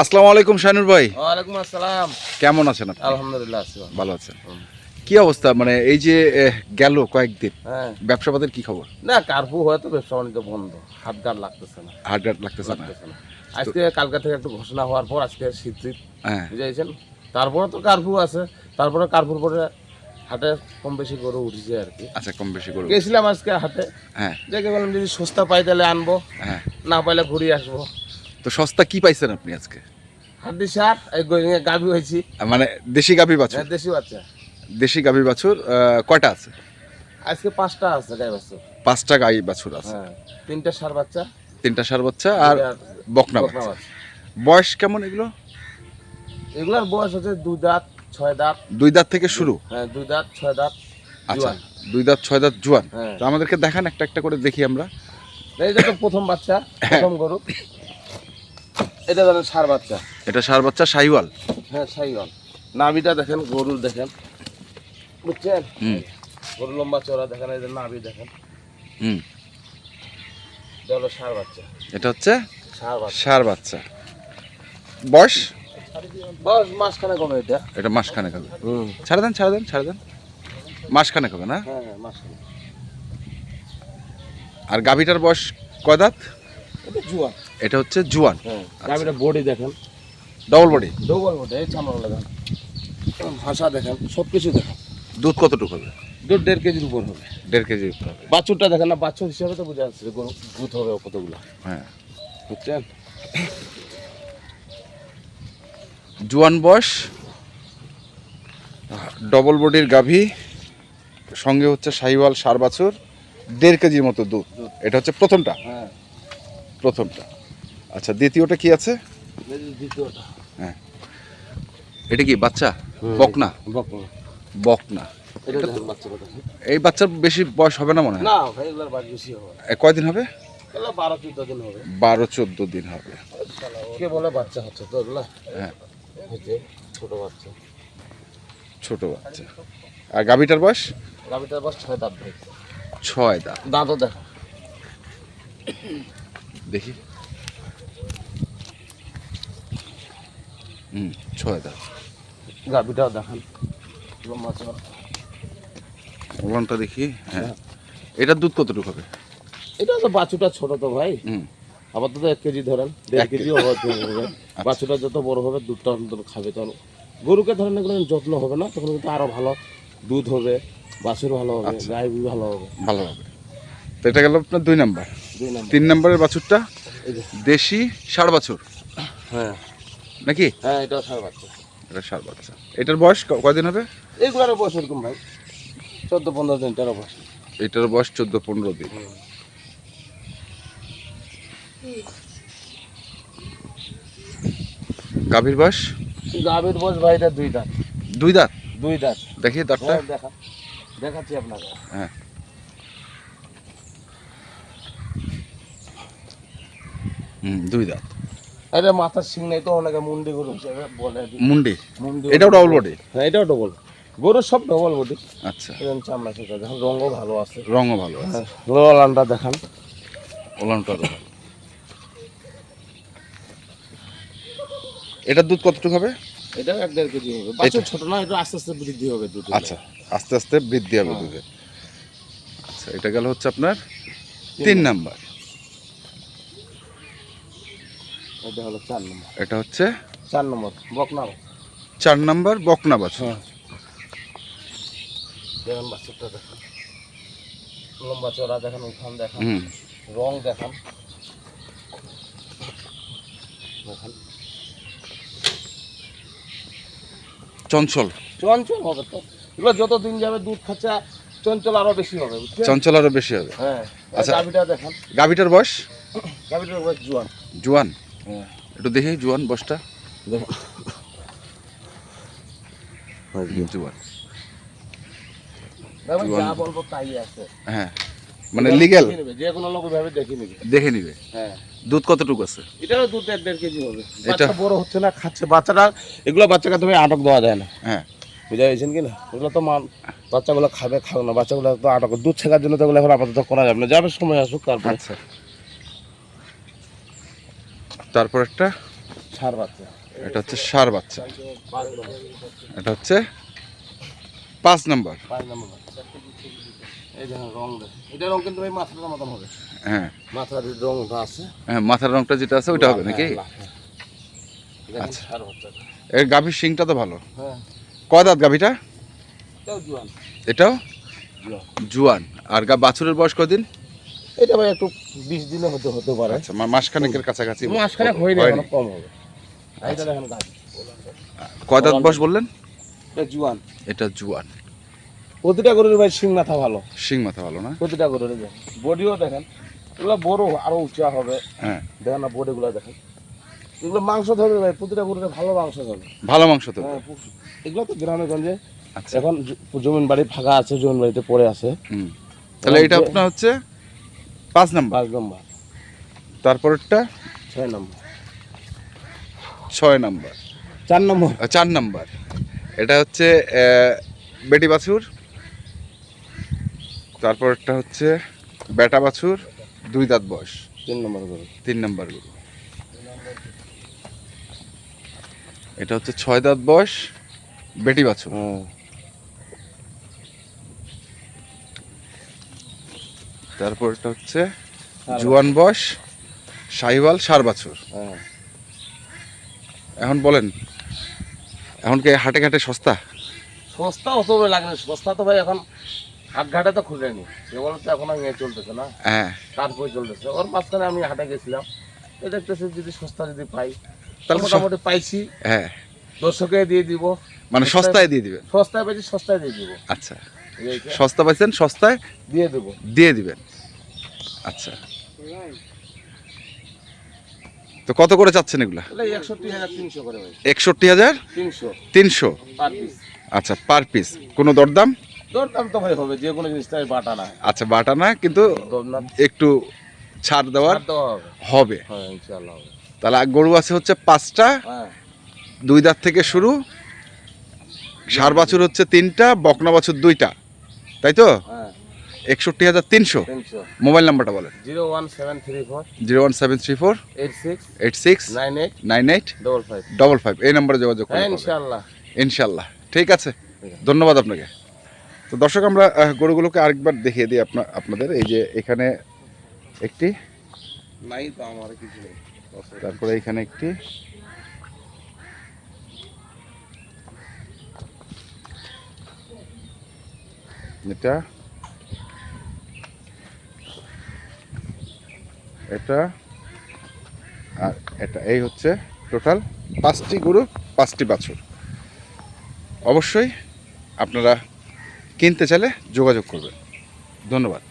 আসসালামু আলাইকুম শানুর ভাই। ওয়ালাইকুম আসসালাম। কেমন আছেন আপনি? আলহামদুলিল্লাহ আছি ভালো। আছেন। কি অবস্থা? মানে এই যে গেল কয়েকদিন। হ্যাঁ। ব্যবসা বাদের কি খবর? না কার্ফু হয়তো ব্যবসা বাণিজ্য বন্ধ। গার লাগতেছে না। হার্ডগার্ড লাগতেছে না? আজকে কালকা থেকে একটু ঘোষণা হওয়ার পর আজকে শীত শীত হ্যাঁ। বুঝেছেন তারপরে তো কার্ফু আছে। তারপরে কার্ফুর পরে হাটে কম বেশি গরু উঠেছে আর কি। আচ্ছা কম বেশি করব গেছিলাম আজকে হাটে। হ্যাঁ। দেখে বললাম যদি সস্তা পাই তাহলে আনব। হ্যাঁ। না পাইলে ঘুরিয়ে আসব। তো সস্তা কি পাইছেন আপনি আজকে? হাড্ডি সার এই গাভি হয়েছি। মানে দেশি গাভী বাছুর? হ্যাঁ, দেশি বাচ্চা। দেশি গাভী বাছুর কয়টা আছে? আজকে পাঁচটা আছে গাই বাচ্চা পাঁচটা গাই বাছুর আছে। হ্যাঁ তিনটা সার বাচ্চা। তিনটা সার বাচ্চা আর বকনা বকনা বাচ্চা। বয়স কেমন এগুলো? এগুলার বয়স হচ্ছে দুই দাঁত ছয় দাঁত। দুই দাঁত থেকে শুরু? হ্যাঁ দুই দাঁত ছয় দাঁত আচ্ছা দুই দাঁত ছয় দাঁত জুয়ান। হ্যাঁ। তো আমাদেরকে দেখান একটা একটা করে দেখি আমরা। এইটা তো প্রথম বাচ্চা প্রথম গরু। এটা ধরেন সার বাচ্চা। এটা সার বাচ্চা শাহিওয়াল হ্যাঁ সাইগল নাভিটা দেখেন গরুর দেখেন। বুঝছেন? হুম। গরু লম্বা চড়া দেখেন এই যে নাভি দেখেন। হুম। এটা হলো সার বাচ্চা। এটা হচ্ছে সার বাচ্চা। সার বাচ্চা। বয়স? বয়স মাসখানে কমে এটা। এটা মাসখানেক হবে। হুম। ছাড়ে দেন ছাড়ে দেন ছাড়ে দেন। মাসখানেক হবে না? হ্যাঁ হ্যাঁ মাসখানে আর গাভীটার বয়স কয় দাঁত? এটা জুয়া এটা হচ্ছে জুয়ান। হ্যাঁ গাভিটা বডি দেখেন। ডবল বডি ডবল বডি এই চামড়া দেখেন ভাষা দেখেন সব কিছু দেখেন। দুধ কতটুকু হবে? দুধ দেড় কেজির উপর হবে। দেড় কেজি উপর হবে। বাছুরটা দেখেন না বাছুর হিসাবে তো বোঝা যাচ্ছে দুধ হবে কতগুলো। হ্যাঁ। বুঝছেন? জুয়ান বয়স ডবল বডির গাভী সঙ্গে হচ্ছে শাহিওয়াল সার বাছুর দেড় কেজির মতো দুধ। এটা হচ্ছে প্রথমটা। হ্যাঁ। প্রথমটা। আচ্ছা দ্বিতীয়টা কি আছে? দ্বিতীয়টা এটা কি বাচ্চা। বকনা? বকনা। এই বাচ্চার বেশি বয়স হবে না মনে হয়? কয়দিন হবে? বারো চোদ্দ দিন হবে। কে বলে বাচ্চা হচ্ছে তো হ্যাঁ। ছোট বাচ্চা। ছোট বাচ্চা। আর গাভীটার বয়স? গাভিটার বয়স ছয় দাঁত ভাই। ছয় দাঁত। দাঁতও দেখো। দেখি। হুম ছয় দাঁত গাভিটাও দেখান। ওলানটা দেখি হ্যাঁ। এটার দুধ কতটুকু হবে? এটা তো বাছুটা ছোট তো ভাই। হুম। আপাতত এক কেজি ধরেন দেড় কেজি। হবে। হবে বাছুটা যত বড় হবে দুধটা অন্তত খাবে। তখন গরুকে ধরেন এগুলো যত্ন হবে না তখন কিন্তু আরও ভালো দুধ হবে বাছুর ভালো হবে আচ্ছা। গাই ভালো হবে। ভালো হবে। তো এটা গেল আপনার দুই নম্বর। তিন নম্বরের বাছুরটা? দেশি ষাড় বাছুর? হ্যাঁ। নাকি? হ্যাঁ এটা সার বাচ্চা। এটা ষাড় বাচ্চা। এটার বয়স ক- কয়দিন হবে? এইগুলোর বয়স এরকম ভাই। চোদ্দ পনেরো দিন তেরো বয়স। এটার বয়স চোদ্দ পনেরো দিন। গাভীর বয়স? গাভীর বয়স ভাই এটা দুই দাঁত। দুই দাঁত? দুই দাঁত। দেখি দাঁতটা। দেখা। দেখাচ্ছি আপনাকে। হ্যাঁ। হুম দুই দাঁত। এটা মাথার সিং নেই তো অনেকে মুন্ডি গরু বলে মুন্ডি? মুন্ডি এটাও ডবল বডি হ্যাঁ এটাও ডবল গরুর সব ডবল বডি আচ্ছা। এরকম চামড়া সেটা দেখেন রঙও ভালো আছে। রঙও ভালো আছে। হ্যাঁ লোলানটা দেখান। ওলানটা ভালো এটার দুধ কতটুকু হবে? এটাও এক দেড় কেজি হবে। বাচ্চা ছোট না এটা আস্তে আস্তে বৃদ্ধি হবে দুধ আচ্ছা আস্তে আস্তে বৃদ্ধি হবে দুধে আচ্ছা এটা গেল হচ্ছে আপনার তিন নাম্বার। এটা হলো চার নম্বর। এটা হচ্ছে? চার নম্বর বকনা চার নাম্বার বকনা বাছুর হ্যাঁ। দেখেন বাচ্চাটা দেখেন। লম্বা চড়া দেখেন উঠান দেখান হুম। রং দেখান। দেখান। চঞ্চল। চঞ্চল হবে তো। এগুলো যত দিন যাবে দুধ খাচ্ছে চঞ্চল আরও বেশি হবে চঞ্চল আরও বেশি হবে। হ্যাঁ আচ্ছা। গাভিটা দেখান। গাভীটার বয়স? গাভিটার বয়স জোয়ান। জুয়ান। একটু দেখি জুয়ান জুয়ান। জোয়ান। হ্যাঁ মানে লিগেল যে কোনো লোক ভাবে দেখে নেবে। দেখে নিবে। হ্যাঁ। দুধ কতটুকু আছে? এটারও দুধ এক দেড় কেজি হবে। এটা- বাচ্চা বড় হচ্ছে না খাচ্ছে। বাচ্চাটা এগুলো বাচ্চাকে তুমি আটক দেওয়া যায় না। হ্যাঁ। বুঝা গেছেন কি না? ওগুলো তো মান বাচ্চাগুলো খাবে খাবে না। বাচ্চাগুলো তো আটক দুধ ছেঁকার জন্য তো এখন আপাতত করা যাবে না। যাবে সময় আসুক তারপর আচ্ছা। তারপর একটা সার বাচ্চা। এটা হচ্ছে সার বাচ্চা। এটা হচ্ছে পাঁচ নম্বর। হ্যাঁ। মাথার রংটা হ্যাঁ মাথার রংটা যেটা আছে ওইটা হবে নাকি? হ্যাঁ, আচ্ছা। এর গাভীর শিংটা তো ভালো। হ্যাঁ। কয় দাঁত গাভীটা? এটাও। জুয়ান। আর গা বাছুরের বয়স কদিন এটা ভাই একটু বিশ দিনে হতে হতে পারে। আচ্ছা মাসখানেকের কাছাকাছি মাসখানেক হয়নি। কম হবে। আর এটা দেখেন গাছ। কয় দাঁত বয়স বললেন? এটা জোয়ান। এটা জুয়ান। প্রতিটা গরুর ভাই শিং মাথা ভালো। শিং মাথা ভালো না? প্রতিটা গরুর বডিও দেখেন এগুলো বড় আরও উঁচা হবে। হ্যাঁ। দেখেন না বডিগুলো দেখেন। এগুলো মাংস ধরবে ভাই প্রতিটা গরুরে ভালো মাংস ধরবে। ভালো মাংস তো হ্যাঁ এগুলো তো গ্রামে গঞ্জে আচ্ছা। এখন জমিন বাড়ি ফাঁকা আছে জমিন বাড়িতে পড়ে আছে। হুম। তাহলে এটা আপনার হচ্ছে পাঁচ নম্বর। পাঁচ নম্বর। তারপরেরটা? ছয় নম্বর। ছয় নম্বর। চার নম্বর। চার নম্বর। এটা হচ্ছে বেটি বাছুর। তারপরটা হচ্ছে বেটা বাছুর দুই দাঁত বয়স। তিন নম্বর গরু। তিন নম্বর গরু। এটা হচ্ছে ছয় দাঁত বয়স বেটি বাছুর। তারপর এটা হচ্ছে জুয়ান বয়স শাহিওয়াল সার বাছুর হ্যাঁ। এখন বলেন এখন কি হাটে ঘাটে সস্তা? সস্তা অত লাগে সস্তা তো ভাই এখন হাট ঘাটে তো খুলেনি। কেবল তো এখন ইয়ে চলতেছে না। হ্যাঁ। তারপরে চলতেছে। ওর মাঝখানে আমি হাটে গেছিলাম। তো দেখতেছি যদি সস্তা যদি পাই তাহলে মোটামুটি পাইছি। হ্যাঁ। দর্শকে দিয়ে দিব। মানে সস্তায় দিয়ে দিবেন? সস্তায় পেয়েছি সস্তায় দিয়ে দিব। আচ্ছা। সস্তা পাইছেন সস্তায় দিয়ে দেবো। দিয়ে দিবেন। আচ্ছা। তো কত করে চাচ্ছেন এগুলা? একষট্টি হাজার তিনশো আচ্ছা পার পিস। কোনো দরদাম? দরদাম তো ভাই হবে যে কোনো জিনিসটাই বাটা না। আচ্ছা বাটা না কিন্তু একটু ছাড় দেওয়ার হবে। হ্যাঁ হবে। তাহলে গরু আছে হচ্ছে পাঁচটা। হ্যাঁ। দুই দাঁত থেকে শুরু। সার বাছুর হচ্ছে তিনটা বকনা বাছুর দুইটা। তাই তো? হ্যাঁ। একষট্টি হাজার তিনশো। মোবাইল নাম্বারটা বলেন। Zero one seven three four. Zero one seven three four. Eight six. Eight six. Nine eight. Nine eight. Double five. Double five. এই নাম্বারে যোগাযোগ হ্যাঁ করুন ইনশাল্লাহ ইনশাল্লাহ ঠিক আছে। ধন্যবাদ আপনাকে। তো দর্শক আমরা গরুগুলোকে আরেকবার দেখিয়ে দিই আপনা আপনাদের। এই যে এখানে একটি নাই তো আমার কিছু নেই। তারপরে এখানে একটি এটা। এটা। আর এটা, এই হচ্ছে টোটাল পাঁচটি গরু, পাঁচটি বাছুর। অবশ্যই আপনারা কিনতে চাইলে যোগাযোগ করবেন। ধন্যবাদ।